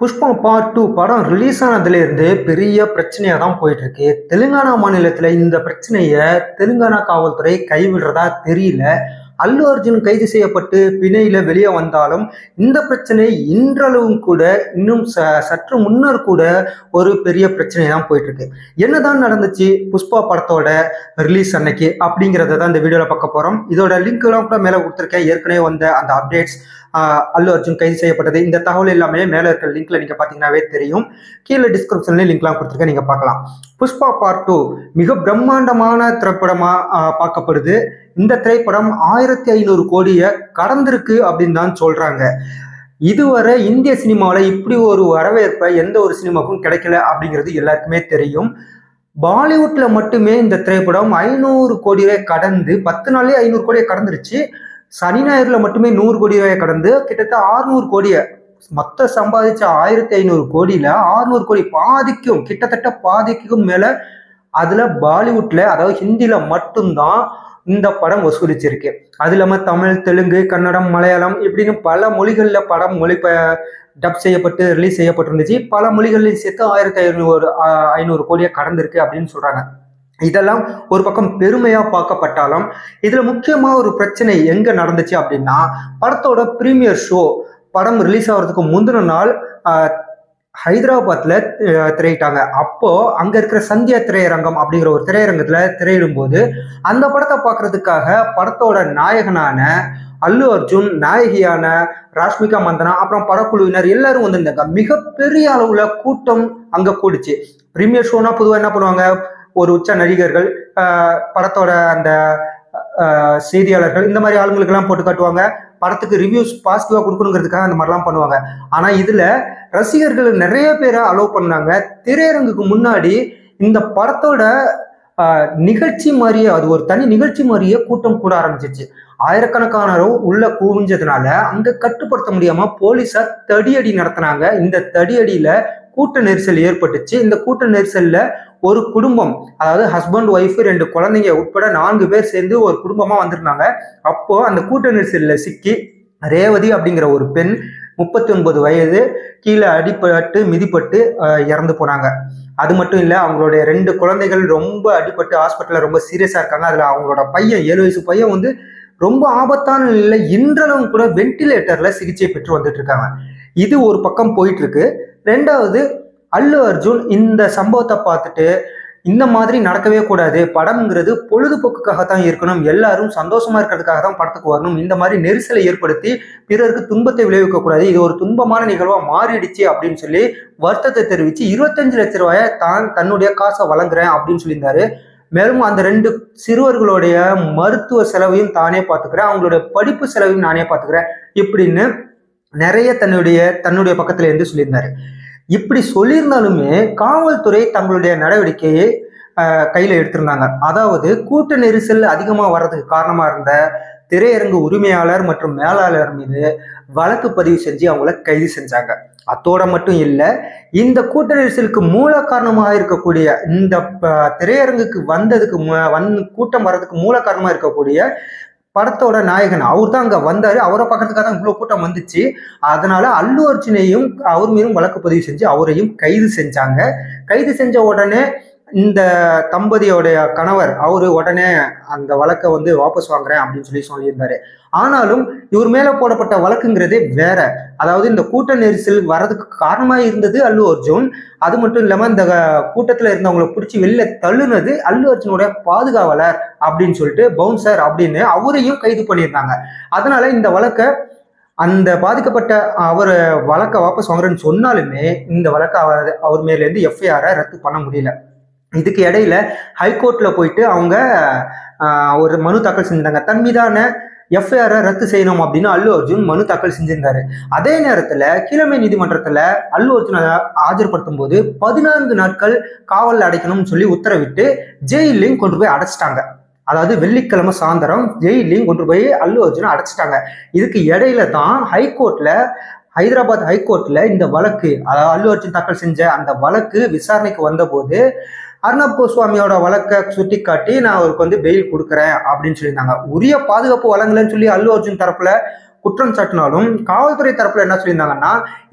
புஷ்பம் part two படம் release ஆனதுலேருந்து பெரிய பிரச்சனையாக தான் போயிட்டு இருக்கு தெலுங்கானா மாநிலத்தில் இந்த பிரச்சனையை தெலுங்கானா காவல்துறை கைவிடுறதா தெரியல. அல்லு அர்ஜுன் கைது செய்யப்பட்டு பிணையில வெளியே வந்தாலும் இந்த பிரச்சனை இன்றளவும் கூட இன்னும் ச சற்று முன்னர் கூட ஒரு பெரிய பிரச்சனை தான் போயிட்டு இருக்கு என்னதான் நடந்துச்சு புஷ்பா படத்தோட ரிலீஸ் அன்னைக்கு அப்படிங்கிறத தான் இந்த வீடியோவில் பார்க்க போகிறோம் இதோட லிங்க் எல்லாம் கூட மேலே கொடுத்துருக்கேன். ஏற்கனவே வந்த அந்த அப்டேட்ஸ் அல்லு அர்ஜுன் கைது செய்யப்பட்டது இந்த தகவல் எல்லாமே மேலே இருக்கிற லிங்க்ல நீங்க பாத்தீங்கன்னாவே தெரியும். கீழே டிஸ்கிரிப்ஷன்லேயும் லிங்க்லாம் கொடுத்துருக்கேன். நீங்க பார்க்கலாம். புஷ்பா பார்ட் டூ மிக பிரம்மாண்டமான திரைப்படமா பார்க்கப்படுது. இந்த திரைப்படம் ஆயிரத்தி ஐநூறு கோடியை கடந்திருக்கு அப்படின்னு தான் சொல்றாங்க. இதுவரை இந்திய சினிமாவில் இப்படி ஒரு வரவேற்பை எந்த ஒரு சினிமாவுக்கும் கிடைக்கல அப்படிங்கிறது எல்லாருக்குமே தெரியும். பாலிவுட்ல மட்டுமே இந்த திரைப்படம் ஐநூறு கோடி கடந்து பத்து நாள்லயே ஐநூறு கோடியை கடந்துருச்சு. சனி ஞாயிறுல மட்டுமே நூறு கோடி ரூபாயை கடந்து கிட்டத்தட்ட ஆறுநூறு கோடியை மொத்த சம்பாதிச்ச ஆயிரத்தி ஐநூறு கோடியில ஆறுநூறு கோடி பாதிக்கும் கிட்டத்தட்ட பாதிக்கும் மேல அதுல பாலிவுட்ல அதாவது ஹிந்தியில் மட்டும்தான் இந்த படம் வசூலிச்சிருக்கு. அது இல்லாம தமிழ் தெலுங்கு கன்னடம் மலையாளம் இப்படின்னு பல மொழிகள்ல படம் மொழி டப் செய்யப்பட்டு ரிலீஸ் செய்யப்பட்டிருந்துச்சு. பல மொழிகள்லையும் சேர்த்து ஆயிரத்தி ஐநூறு ஐநூறு கோடியை கடந்திருக்கு அப்படின்னு சொல்றாங்க. இதெல்லாம் ஒரு பக்கம் பெருமையா பார்க்கப்பட்டாலும் இதுல முக்கியமா ஒரு பிரச்சனை எங்க நடந்துச்சு அப்படின்னா படத்தோட ப்ரீமியர் ஷோ படம் ரிலீஸ் ஆகிறதுக்கு முந்தின நாள் ஹைதராபாத்தில் திரையிட்டாங்க. அப்போது அங்கே இருக்கிற சந்தியா திரையரங்கம் அப்படிங்கிற ஒரு திரையரங்கத்தில் திரையிடும்போது அந்த படத்தை பார்க்கறதுக்காக படத்தோட நாயகனான அல்லு அர்ஜுன் நாயகியான ராஷ்மிகா மந்தனா அப்புறம் படக்குழுவினர் எல்லாரும் வந்திருந்தாங்க. மிகப்பெரிய அளவில் கூட்டம் அங்கே கூடுச்சு. ப்ரீமியர் ஷோனா பொதுவாக என்ன பண்ணுவாங்க? ஒரு உச்ச நடிகர்கள் படத்தோட அந்த செய்தியாளர்கள் இந்த மாதிரி ஆளுங்களுக்கெல்லாம் போட்டு காட்டுவாங்க. படத்துக்கு ரிவ்யூஸ் பாசிட்டிவாக கொடுக்கணுங்கிறதுக்காக அந்த மாதிரிலாம் பண்ணுவாங்க. ஆனால் இதில் ரசிகர்கள் நிறைய பேரை அலோவ் பண்ணாங்க. திரையரங்குக்கு முன்னாடி இந்த படத்தோட நிகழ்ச்சி மாதிரியே அது ஒரு தனி நிகழ்ச்சி மாதிரியே கூட்டம் கூட ஆரம்பிச்சிச்சு. ஆயிரக்கணக்கானரும் உள்ள குவிஞ்சதுனால அங்க கட்டுப்படுத்த முடியாம போலீசார் தடியடி நடத்தினாங்க. இந்த தடியடியில கூட்ட நெரிசல் ஏற்பட்டுச்சு. இந்த கூட்ட நெரிசல்ல ஒரு குடும்பம் அதாவது ஹஸ்பண்ட் ஒய்ஃப் ரெண்டு குழந்தைங்க உட்பட நான்கு பேர் சேர்ந்து ஒரு குடும்பமா வந்திருந்தாங்க. அப்போ அந்த கூட்ட நெரிசல்ல சிக்கி ரேவதி அப்படிங்கிற ஒரு பெண் முப்பத்தி ஒன்பது வயது கீழே அடிபட்டு மிதிப்பட்டு இறந்து போனாங்க. அது மட்டும் இல்லை அவங்களுடைய ரெண்டு குழந்தைகள் ரொம்ப அடிபட்டு ஹாஸ்பிட்டலில் ரொம்ப சீரியஸாக இருக்காங்க. அதில் அவங்களோட பையன் ஏழு வயசு பையன் வந்து ரொம்ப ஆபத்தான நிலையில் இன்றளவும் கூட வென்டிலேட்டரில் சிகிச்சை பெற்று வந்துட்டு இருக்காங்க. இது ஒரு பக்கம் போயிட்டு இருக்கு. ரெண்டாவது அல்லு அர்ஜுன் இந்த சம்பவத்தை பார்த்துட்டு இந்த மாதிரி நடக்கவே கூடாது. படம்ங்கிறது பொழுதுபோக்குக்காக தான் இருக்கணும். எல்லாரும் சந்தோஷமா இருக்கிறதுக்காக தான் படத்துக்கு வரணும். இந்த மாதிரி நெரிசலை ஏற்படுத்தி பிறருக்கு துன்பத்தை விளைவிக்க கூடாது. இது ஒரு துன்பமான நிகழ்வா மாறிடுச்சு அப்படின்னு சொல்லி வருத்தத்தை தெரிவித்து இருபத்தஞ்சு லட்ச ரூபாயை தான் தன்னுடைய காசை வழங்குறேன் அப்படின்னு சொல்லியிருந்தாரு. மேலும் அந்த ரெண்டு சிறுவர்களுடைய மருத்துவ செலவையும் தானே பார்த்துக்கிறேன். அவங்களுடைய படிப்பு செலவையும் நானே பார்த்துக்கிறேன். இப்படின்னு நிறைய தன்னுடைய தன்னுடைய பக்கத்துல இருந்து சொல்லியிருந்தாரு. இப்படி சொல்லியிருந்தாலுமே காவல்துறை தங்களுடைய நடவடிக்கையை கையில எடுத்திருந்தாங்க. அதாவது கூட்ட நெரிசல் அதிகமா வர்றதுக்கு காரணமா இருந்த திரையரங்கு உரிமையாளர் மற்றும் மேலாளர் மீது வழக்கு பதிவு செஞ்சு அவங்கள கைது செஞ்சாங்க. அத்தோட மட்டும் இல்லை இந்த கூட்ட நெரிசலுக்கு மூல காரணமாக இருக்கக்கூடிய இந்த திரையரங்குக்கு வந்ததுக்கு மு- வந் கூட்டம் வர்றதுக்கு மூல காரணமாக இருக்கக்கூடிய படத்தோட நாயகன் அவர் தான் அங்கே வந்தார். அவரை பார்க்கறதுக்காக தான் இவ்வளோ கூட்டம் வந்துச்சு. அதனால அல்லு அர்ஜுனையும் அவர் மீதும் வழக்கு பதிவு செஞ்சு அவரையும் கைது செஞ்சாங்க. கைது செஞ்ச உடனே இந்த தம்பதியோடைய கணவர் அவரு உடனே அந்த வழக்கை வந்து வாபஸ் வாங்குறேன் அப்படின்னு சொல்லி சொல்லியிருந்தாரு. ஆனாலும் இவர் மேல போடப்பட்ட வழக்குங்கிறதே வேற. அதாவது இந்த கூட்ட நெரிசல் வர்றதுக்கு காரணமா இருந்தது அல்லு அர்ஜுன். அது மட்டும் இல்லாம இந்த கூட்டத்துல இருந்தவங்களை பிடிச்சி வெளில தள்ளுனது அல்லு அர்ஜுனுடைய பாதுகாவலர் அப்படின்னு சொல்லிட்டு பவுன்சர் அப்படின்னு அவரையும் கைது பண்ணியிருந்தாங்க. அதனால இந்த வழக்கை அந்த பாதிக்கப்பட்ட அவர் வழக்கை வாபஸ் வாங்குறேன்னு சொன்னாலுமே இந்த வழக்கை அவர் அவர் மேலேருந்து எஃப்ஐஆரை ரத்து பண்ண முடியல. இதுக்கு இடையில ஹைகோர்ட்ல போயிட்டு அவங்க ஒரு மனு தாக்கல் செஞ்சிருந்தாங்க. தன் மீதான எஃப்ஐஆரை ரத்து செய்யணும் அப்படின்னு அல்லு அர்ஜுன் மனு தாக்கல் செஞ்சிருந்தாரு. அதே நேரத்துல கீழமை நீதிமன்றத்துல அல்லு அர்ஜுனை ஆஜர்படுத்தும் போது பதினான்கு நாட்கள் காவலில் அடைக்கணும்னு சொல்லி உத்தரவிட்டு ஜெயிலையும் கொண்டு போய் அடைச்சிட்டாங்க. அதாவது வெள்ளிக்கிழமை சாயந்தரம் ஜெயிலையும் கொண்டு போய் அல்லு அர்ஜுனை அடைச்சிட்டாங்க. இதுக்கு இடையில தான் ஹைகோர்ட்ல ஹைதராபாத் ஹைகோர்ட்ல இந்த வழக்கு அதாவது அல்லு அர்ஜுன் தாக்கல் செஞ்ச அந்த வழக்கு விசாரணைக்கு வந்தபோது அர்ணப் கோஸ்வாமியோட வழக்கை சுட்டிக்காட்டி நான் அவருக்கு வந்து பெயில் கொடுக்குறேன் அப்படின்னு சொல்லியிருந்தாங்க. உரிய பாதுகாப்பு வழங்கலன்னு சொல்லி அல்லு அர்ஜுன் தரப்புல குற்றம் சாட்டினாலும் காவல்துறை தரப்புல என்ன சொல்லியிருந்தாங்கன்னா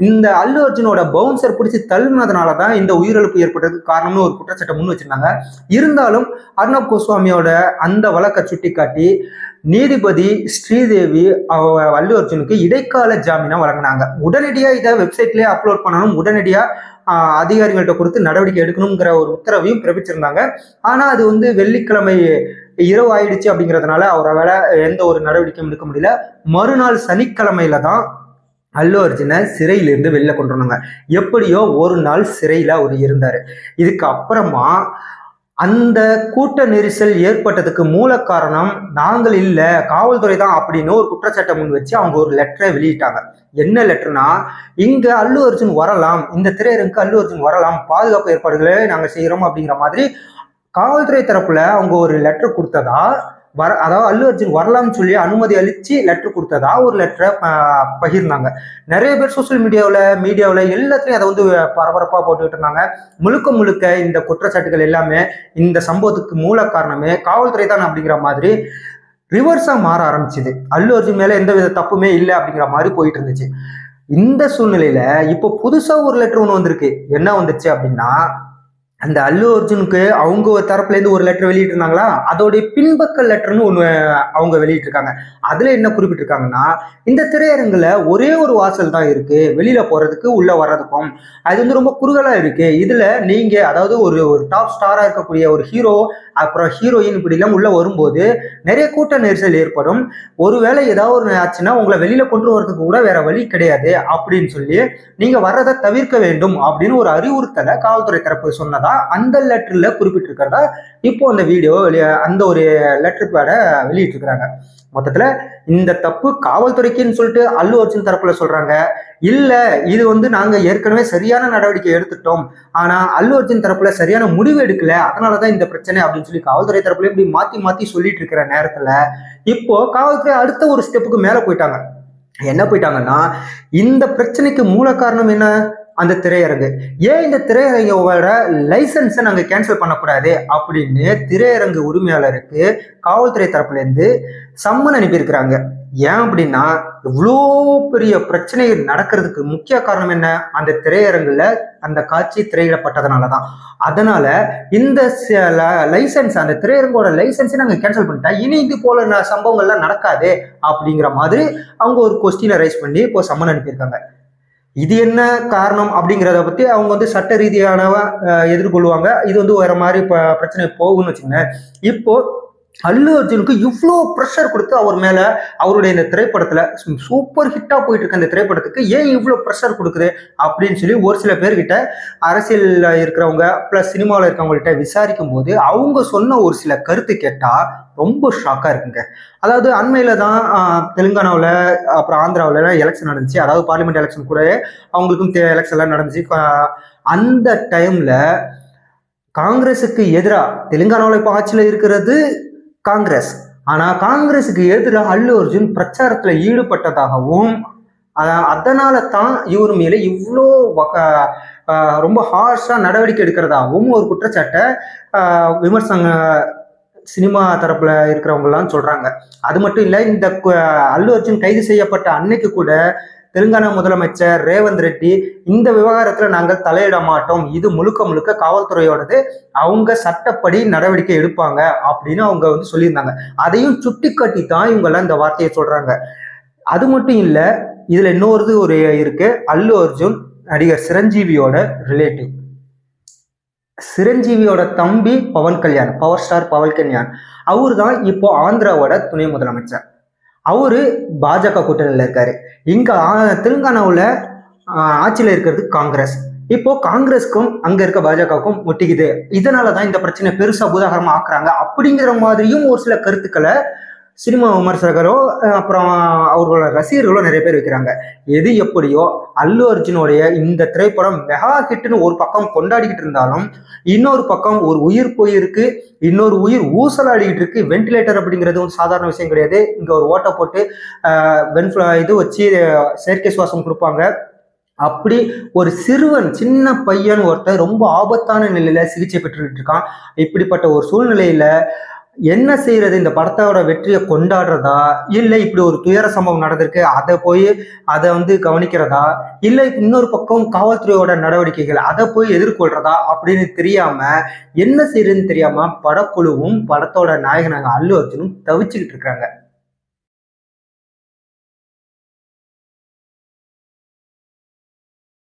இந்த அல்லு அர்ஜுனோட பவுன்சர் பிடிச்சி தள்ளுனதுனால தான் இந்த உயிரிழப்பு ஏற்பட்டதுக்கு காரணம்னு ஒரு குற்றச்சாட்டை முன் வச்சிருந்தாங்க. இருந்தாலும் அர்ணப் கோஸ்வாமியோட அந்த வழக்கை சுட்டிக்காட்டி நீதிபதி ஸ்ரீதேவி அவ அல்லு அர்ஜுனுக்கு இடைக்கால ஜாமீனா வழங்கினாங்க. உடனடியா இதை வெப்சைட்லயே அப்லோட் பண்ணணும் உடனடியா அதிகாரிகள்கிட்ட கொடுத்து நடவடிக்கை எடுக்கணுங்கிற ஒரு உத்தரவையும் பிறப்பிச்சிருந்தாங்க. ஆனா அது வந்து வெள்ளிக்கிழமை இரவு ஆயிடுச்சு அப்படிங்கிறதுனால அவரால் எந்த ஒரு நடவடிக்கையும் எடுக்க முடியல. மறுநாள் சனிக்கிழமையில தான் அல்லு அர்ஜுனை சிறையிலிருந்து வெளில கொண்டு வந்தாங்க. எப்படியோ ஒரு நாள் சிறையில் அவர் இருந்தார். இதுக்கு அப்புறமா அந்த கூட்ட நெரிசல் ஏற்பட்டதுக்கு மூல காரணம் நாங்கள் இல்லை காவல்துறை தான் அப்படின்னு ஒரு குற்றச்சாட்டை முன் வச்சு அவங்க ஒரு லெட்டரை வெளியிட்டாங்க. என்ன லெட்டர்னா இங்க அல்லு அர்ஜுன் வரலாம் இந்த திரையரங்குக்கு அல்லு அர்ஜுன் வரலாம் பாதுகாப்பு ஏற்பாடுகளை நாங்கள் செய்கிறோம் அப்படிங்கிற மாதிரி காவல்துறை தரப்புல அவங்க ஒரு லெட்டர் கொடுத்ததா? வர அதாவது அல்லு அர்ஜுன் வரலாம்னு சொல்லி அனுமதி அளித்து லெட்டர் கொடுத்ததா? ஒரு லெட்டரை பகிர்ந்தாங்க. நிறைய பேர் சோஷியல் மீடியாவில் மீடியாவில் எல்லாத்துலேயும் அதை வந்து பரபரப்பாக போட்டுக்கிட்டு இருந்தாங்க. முழுக்க முழுக்க இந்த குற்றச்சாட்டுகள் எல்லாமே இந்த சம்பவத்துக்கு மூல காரணமே காவல்துறை தான் அப்படிங்கிற மாதிரி ரிவர்ஸாக மாற ஆரம்பிச்சுது. அல்லு அர்ஜுன் மேலே எந்த வித தப்புமே இல்லை அப்படிங்கிற மாதிரி போயிட்டு இருந்துச்சு. இந்த சூழ்நிலையில இப்போ புதுசா ஒரு லெட்டர் ஒன்று வந்திருக்கு. என்ன வந்துச்சு அப்படின்னா அந்த அல்லு அர்ஜுனுக்கு அவங்க ஒரு தரப்புலேருந்து ஒரு லெட்டர் வெளியிட்டிருந்தாங்களா? அதோடைய பின்பக்க லெட்டர்னு ஒன்று அவங்க வெளியிட்டிருக்காங்க. அதில் என்ன குறிப்பிட்டிருக்காங்கன்னா இந்த திரையரங்குல ஒரே ஒரு வாசல் தான் இருக்குது வெளியில் போகிறதுக்கு உள்ளே வர்றதுக்கும். அது வந்து ரொம்ப குறுகலாக இருக்குது இதில் நீங்கள் அதாவது ஒரு ஒரு டாப் ஸ்டாராக இருக்கக்கூடிய ஒரு ஹீரோ அப்புறம் ஹீரோயின் இப்படிலாம் உள்ளே வரும்போது நிறைய கூட்ட நெரிசல் ஏற்படும். ஒருவேளை ஏதாவது ஒரு ஆச்சுன்னா உங்களை வெளியில் கொண்டு வரதுக்கு கூட வேற வழி கிடையாது அப்படின்னு சொல்லி நீங்கள் வர்றதை தவிர்க்க வேண்டும் அப்படின்னு ஒரு அறிவுறுத்தலை காவல்துறை தரப்பு சொன்னதா அந்த லெட்டர்ல குறிப்பிட்டிருக்கிறதா இப்போ அந்த வீடியோ வெளியே அந்த ஒரு லெட்டர் பேட வெளியிட்டிருக்கிறாங்க. மொத்தத்துல இந்த தப்பு காவல்துறைக்குன்னு சொல்லிட்டு அல்லு அர்ஜுன் தரப்புல சொல்றாங்க. இல்ல இது வந்து நாங்க ஏற்கனவே சரியான நடவடிக்கை எடுத்துட்டோம். ஆனா அல்லு அர்ஜுன் தரப்புல சரியான முடிவு எடுக்கல. அதனாலதான் இந்த பிரச்சனை அப்படின்னு சொல்லி காவல்துறை தரப்புல இப்படி மாத்தி மாத்தி சொல்லிட்டு இருக்கிற நேரத்துல இப்போ காவல்துறை அடுத்த ஒரு ஸ்டெப்புக்கு மேல போயிட்டாங்க. என்ன போயிட்டாங்கன்னா இந்த பிரச்சனைக்கு மூல காரணம் என்ன? அந்த திரையரங்கு. ஏன் இந்த திரையரங்கோட லைசன்ஸை நாங்கள் கேன்சல் பண்ணக்கூடாது? அப்படின்னு திரையரங்கு உரிமையாளருக்கு காவல்துறை தரப்புலேருந்து சம்மன் அனுப்பியிருக்கிறாங்க. ஏன் அப்படின்னா இவ்வளோ பெரிய பிரச்சனை நடக்கிறதுக்கு முக்கிய காரணம் என்ன? அந்த திரையரங்குல அந்த காட்சி திரையிடப்பட்டதுனால தான். அதனால இந்த லைசன்ஸ் அந்த திரையரங்கோட லைசன்ஸை நாங்கள் கேன்சல் பண்ணிட்டா இனி இது போல சம்பவங்கள்லாம் நடக்காது? அப்படிங்கிற மாதிரி அவங்க ஒரு கொஸ்டினை ரைஸ் பண்ணி இப்போ சம்மன் அனுப்பியிருக்காங்க. இது என்ன காரணம் அப்படிங்கிறத பத்தி அவங்க வந்து சட்ட ரீதியான எதிர்கொள்வாங்க. இது வந்து வேற மாதிரி பிரச்சனை போகும்னு வச்சுக்கோங்க இப்போ அல்லு அர்ஜுனுக்கு இவ்வளோ ப்ரெஷர் கொடுத்து அவர் மேலே அவருடைய இந்த திரைப்படத்தில் சூப்பர் ஹிட்டாக போயிட்டு இருக்க இந்த திரைப்படத்துக்கு ஏன் இவ்வளோ ப்ரெஷர் கொடுக்குது அப்படின்னு சொல்லி ஒரு சில பேர்கிட்ட அரசியலில் இருக்கிறவங்க ப்ளஸ் சினிமாவில் இருக்கிறவங்கள்ட்ட விசாரிக்கும் போது அவங்க சொன்ன ஒரு சில கருத்து கேட்டால் ரொம்ப ஷாக்காக இருக்குங்க. அதாவது அண்மையில் தான் தெலுங்கானாவில் அப்புறம் ஆந்திராவில் எலெக்ஷன் நடந்துச்சு. அதாவது பார்லிமெண்ட் எலெக்ஷன் கூட அவங்களுக்கும் எலெக்ஷன் எல்லாம் நடந்துச்சு. அந்த டைமில் காங்கிரஸுக்கு எதிராக தெலுங்கானாவில் இப்போ ஆட்சியில் இருக்கிறது காங்கிரஸ். ஆனா காங்கிரஸுக்கு எதிராக அல்லு அர்ஜுன் பிரச்சாரத்துல ஈடுபட்டதாகவும் அதனால தான் இவர் மேலே இவ்வளோ ரொம்ப ஹார்ஷா நடவடிக்கை எடுக்கிறதாகவும் ஒரு குற்றச்சாட்டை விமர்சன சினிமா தரப்புல இருக்கிறவங்கலாம் சொல்றாங்க. அது மட்டும் இல்ல இந்த அல்லு அர்ஜுன் கைது செய்யப்பட்ட அன்னைக்கு கூட தெலுங்கானா முதலமைச்சர் ரேவந்த் ரெட்டி இந்த விவகாரத்துல நாங்கள் தலையிட மாட்டோம். இது முழுக்க முழுக்க காவல்துறையோடது. அவங்க சட்டப்படி நடவடிக்கை எடுப்பாங்க அப்படின்னு அவங்க வந்து சொல்லியிருந்தாங்க. அதையும் சுட்டிக்காட்டி தான் இவங்கெல்லாம் இந்த வார்த்தையை சொல்றாங்க. அது மட்டும் இல்ல இதுல இன்னொரு ஒரு இருக்கு. அல்லு அர்ஜுன் நடிகர் சிரஞ்சீவியோட ரிலேட்டிவ் சிரஞ்சீவியோட தம்பி பவன் கல்யாண் பவர் ஸ்டார் பவன் கல்யாண். அவர் தான் இப்போ ஆந்திராவோட துணை முதலமைச்சர். அவர் பாஜக கூட்டணியில் இருக்காரு. இங்கே தெலுங்கானாவில் ஆட்சியில் இருக்கிறது காங்கிரஸ். இப்போ காங்கிரஸ்க்கும் அங்க இருக்க பாஜகவுக்கும் ஒட்டிக்குது. இதனால தான் இந்த பிரச்சனை பெருசா பூதாகரமா ஆக்குறாங்க. அப்படிங்கிற மாதிரியும் ஒரு சில கருத்துக்களை சினிமா விமர்சகரோ அப்புறம் அவர்களோட ரசிகர்களோ நிறைய பேர் வைக்கிறாங்க. எது எப்படியோ அல்லு அர்ஜுனுடைய இந்த திரைப்படம் மெகா ஹிட்னு ஒரு பக்கம் கொண்டாடிக்கிட்டு இருந்தாலும் இன்னொரு பக்கம் ஒரு உயிர் போயிருக்கு இன்னொரு உயிர் ஊசலாடிக்கிட்டு இருக்கு. வென்டிலேட்டர் அப்படிங்கிறது ஒரு சாதாரண விஷயம் கிடையாது. இங்கே ஒரு ஓட்டை போட்டு வென்ஃப்ளா இது வச்சு செயற்கை சுவாசம் கொடுப்பாங்க. அப்படி ஒரு சிறுவன் சின்ன பையன் ஒருத்தர் ரொம்ப ஆபத்தான நிலையில சிகிச்சை பெற்றுக்கிட்டு இருக்கான். இப்படிப்பட்ட ஒரு சூழ்நிலையில என்ன செய்யறது இந்த படத்தோட வெற்றியை கொண்டாடுறதா? இல்லை இப்படி ஒரு துயர சம்பவம் நடந்திருக்கு அதை போய் அதை வந்து கவனிக்கிறதா? இல்லை இன்னொரு பக்கம் காவல்துறையோட நடவடிக்கைகள் அதை போய் எதிர்கொள்றதா? அப்படின்னு தெரியாம என்ன செய்யறதுன்னு தெரியாம படக்குழுவும் படத்தோட நாயகனாக அல்லு அர்ஜுனும் தவிச்சுக்கிட்டு இருக்காங்க